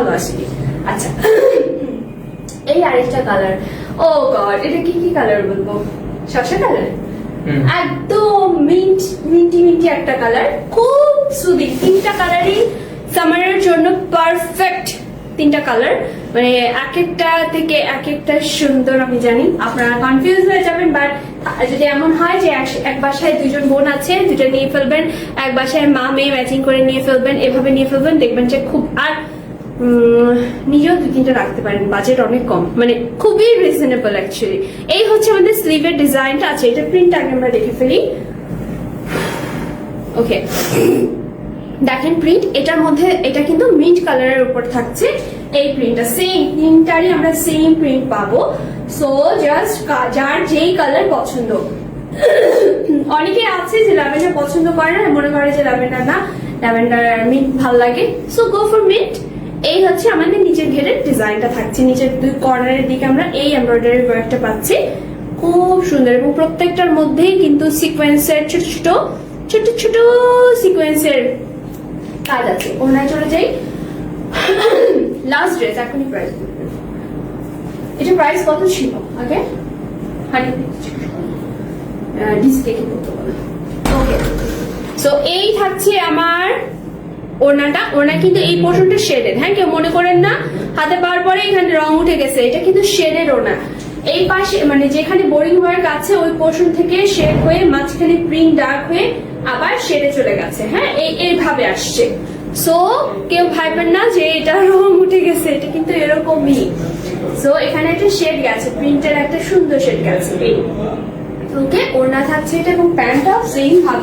ভালো আসেনি। আচ্ছা। এই আরেকটা কালার ও গড এটা কি কি কালার বলব? শসা কালার একদম মিন্ট মিন্টি মিন্টি একটা কালার খুব সুদিং। তিনটা কালারই সামারের জন্য পারফেক্ট তিনটা কালার মানে এক একটা থেকে এক একটা সুন্দর আমি জানি। আপনারা কনফিউজ হয়ে যাবেন বাট যদি এমন হয় যে এক- বাসায় দুজন বোন আছে দুটো নিয়ে ফেলবেন এক বাসায় মা মেয়ে ম্যাচিং করে নিয়ে ফেলবেন এভাবে নিয়ে ফেলবেন দেখবেন যে খুব আর নিজেও দু তিনটা রাখতে পারেন বাজেট অনেক কম। মানে খুবই রিজনেবল অ্যাকচুয়ালি এই হচ্ছে আমাদের স্লিভের ডিজাইনটা আছে, এটা প্রিন্ট আগে আমরা দেখে ফেলি। ওকে দেখেন প্রিন্ট এটার মধ্যে, এটা কিন্তু মিন্ট কালারের উপর থাকছে এই প্রিন্টটা সেম তিনটারই আমরা সেম প্রিন্ট পাবো। সো জাস্ট যার যেই কালার পছন্দ। অনেকে আছে যে ল্যাভেন্ডার পছন্দ করে না, মনে করে যে ল্যাভেন্ডার না ল্যাভেন্ডার মিন্ট ভালো লাগে। সো গো ফর মিন্ট এই হচ্ছে আমাদের নিচের ঘেরের ডিজাইনটা থাকছে। নিচের দুই কর্নারের দিকে আমরা এই এমব্রয়ডারি ওয়ার্কটা পাচ্ছি। খুব সুন্দর এবং প্রত্যেকটার মধ্যেই কিন্তু সিকোয়েন্সের ছোট ছোট ছোট ছোট সিকোয়েন্সের কাজ আছে। ওনায় চলে যাই। লাস্ট ড্রেস এখনই প্রাইস এটা প্রাইস কত ছিল? আগে? হান্ড্রেড ডিসপ্লে কি করতে ওকে সো এই থাকছে আমার ওড়নাটা, ওড়না কিন্তু এই পোর্শনটা শেডেড হ্যাঁ কেউ মনে করেন না, হাতে পাওয়ার পরে এখানে রং উঠে গেছে। এটা কিন্তু শেডেড ওনা এই পাশে মানে যেখানে বোরিং ওয়ার্ক আছে, ওই পোর্শন থেকে শেড হয়ে মাঝখানে প্রিন্ট ডার্ক হয়ে আবার শেডে চলে গেছে। হ্যাঁ এই, এইভাবে আসছে। সো কেউ ভাববেন না যে এটা রং উঠে গেছে, এটা কিন্তু এরকমই। সো এখানে একটা শেড গেছে প্রিন্টের একটা সুন্দর শেড গেছে। ওকে ওড়না থাকছে এটা এবং প্যান্টটাও সেম ভাবে